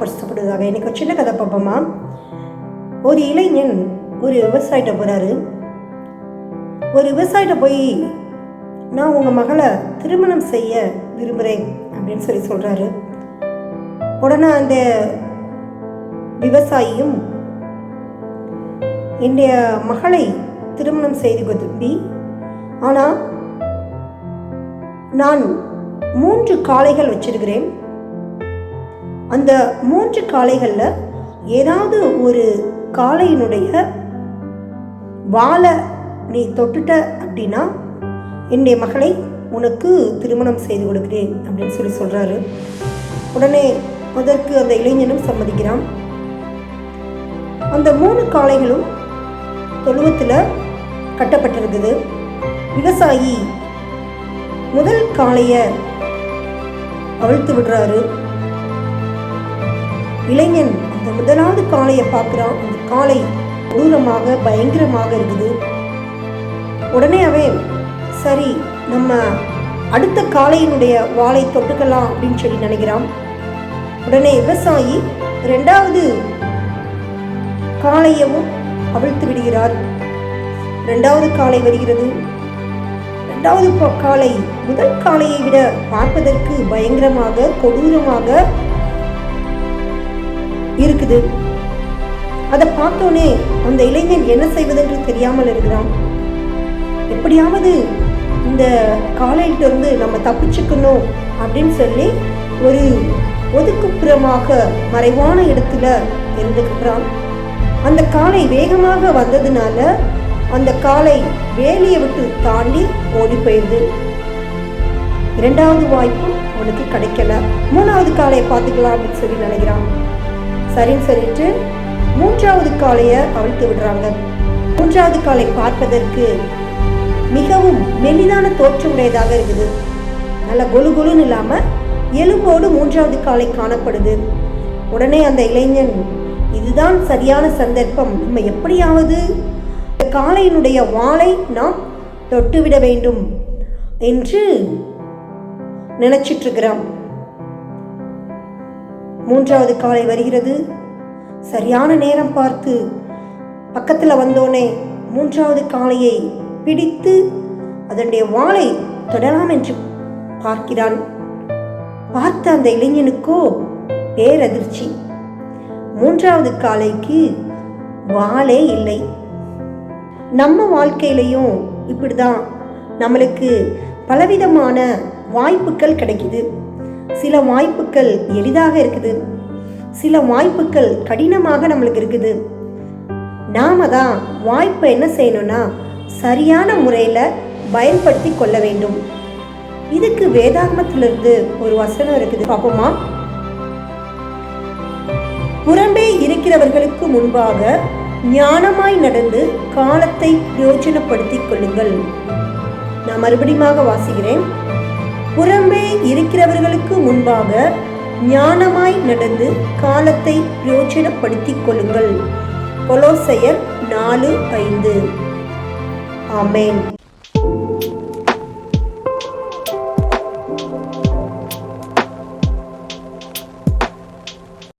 பரிசுத்தப்படுவதாக எனக்கு ஒரு சின்ன கதை பார்ப்போமா? ஒரு இளைஞன் ஒரு விவசாயிட்ட போகிறாரு ஒரு விவசாயிட்ட போய் நான் உங்கள் மகளை திருமணம் செய்ய விரும்புகிறேன் அப்படின்னு சொல்லி சொல்கிறாரு உடனே அந்த விவசாயியும் என்னுடைய மகளை திருமணம் செய்து விரும்பி ஆனால் நான் மூன்று காளைகள் வச்சிருக்கிறேன். அந்த மூன்று காளைகளில் ஏதாவது ஒரு காளையினுடைய வாழை நீ தொட்டுட்ட அப்படின்னா என்னுடைய மகளை உனக்கு திருமணம் செய்து கொடுக்கிறேன் அப்படின்னு சொல்லி சொல்கிறாரு உடனே அதற்கு அந்த இளைஞனும் சம்மதிக்கிறான். அந்த மூணு காளைகளும் தொழுவத்தில் கட்டப்பட்டிருக்குது விவசாயி முதல் காளையை அவிழ்த்து விடுறாரு. இளைஞன் அந்த முதலாவது காளையை பார்க்குறான். அந்த காளை கொடூரமாக பயங்கரமாக இருக்குது. உடனே அவன் சரி நம்ம அடுத்த காளையினுடைய வாளை தொட்டுக்கலாம் அப்படின்னு சொல்லி நினைக்கிறான். உடனே விவசாயி ரெண்டாவது காளையவும் அவிழ்த்து விடுகிறார். ரெண்டாவது காளை வருகிறது. ரெண்டாவது காளை முதல் காளையை விட பார்ப்பதற்கு பயங்கரமாக கொடூரமாக இருக்குது. அதை பார்த்தோன்னே அந்த இளைஞன் என்ன செய்வதென்று தெரியாமல் இருக்கிறான். எப்படியாவது இந்த காலையிட்ட இருந்து நம்ம தப்பிச்சுக்கணும் அப்படின்னு சொல்லி ஒரு ஒதுக்குப்புறமாக மறைவான இடத்துல இருந்துக்கிறான் அந்த காளை வேகமாக வந்ததுனால அந்த காளை வேலியை விட்டு தாண்டி ஓடி போயிடுது இரண்டாவது வாய்ப்பும் அவனுக்கு கிடைக்கல. மூணாவது காளையை பார்த்துக்கலாம் அப்படின்னு சொல்லி நினைக்கிறான். சரின்னு சொல்லிட்டு மூன்றாவது காளையை அவிழ்த்து விடுறாங்க. மூன்றாவது காளை பார்ப்பதற்கு மிகவும் மெலிதான தோற்றமுடையதாக இருக்குது. நல்ல கொலு கொலுன்னு இல்லாமல் எலும்போடு மூன்றாவது காலை காணப்படுது. உடனே அந்த இளைஞன் இதுதான் சரியான சந்தர்ப்பம். நம்ம எப்படியாவது இந்த காளையினுடைய வாளை நாம் தொட்டுவிட வேண்டும் என்று நினைச்சிட்டு இருக்கிறான். மூன்றாவது காலை வருகிறது. சரியான நேரம் பார்த்து பக்கத்தில் வந்தோனே மூன்றாவது காளையை பிடித்து அதனுடைய வாளை தொடலாம் என்று பார்க்கிறான். பார்த்த அந்த இளைஞனுக்கோ பேரதிர்ச்சி. மூன்றாவது காளைக்கு வாளே இல்லை. நம்ம வாழ்க்கையிலையும் இப்படிதான். நம்மளுக்கு பலவிதமான வாய்ப்புகள் கிடைக்குது. சில வாய்ப்புகள் எளிதாக இருக்குது. சில வாய்ப்புகள் கடினமாக நம்மளுக்கு இருக்குது. நாம தான் வாய்ப்பை என்ன செய்யணும்னா சரியான முறையில் பயன்படுத்தி கொள்ள வேண்டும். இதுக்கு வேதாகமத்திலிருந்து ஒரு வசனம் இருக்குது. பார்ப்போமா? புறம்பே இருக்கிறவர்களுக்கு முன்பாக ஞானமாய் நடந்து காலத்தை பிரயோஜனப்படுத்திக் கொள்ளுங்கள். நான் மறுபடியுமாக வாசிக்கிறேன். புறம்பே இருக்கிறவர்களுக்கு முன்பாக ஞானமாய் நடந்து காலத்தை பிரயோஜனப்படுத்திக் கொள்ளுங்கள். கொலோசையர் நாலு ஐந்து. ஆமேன்.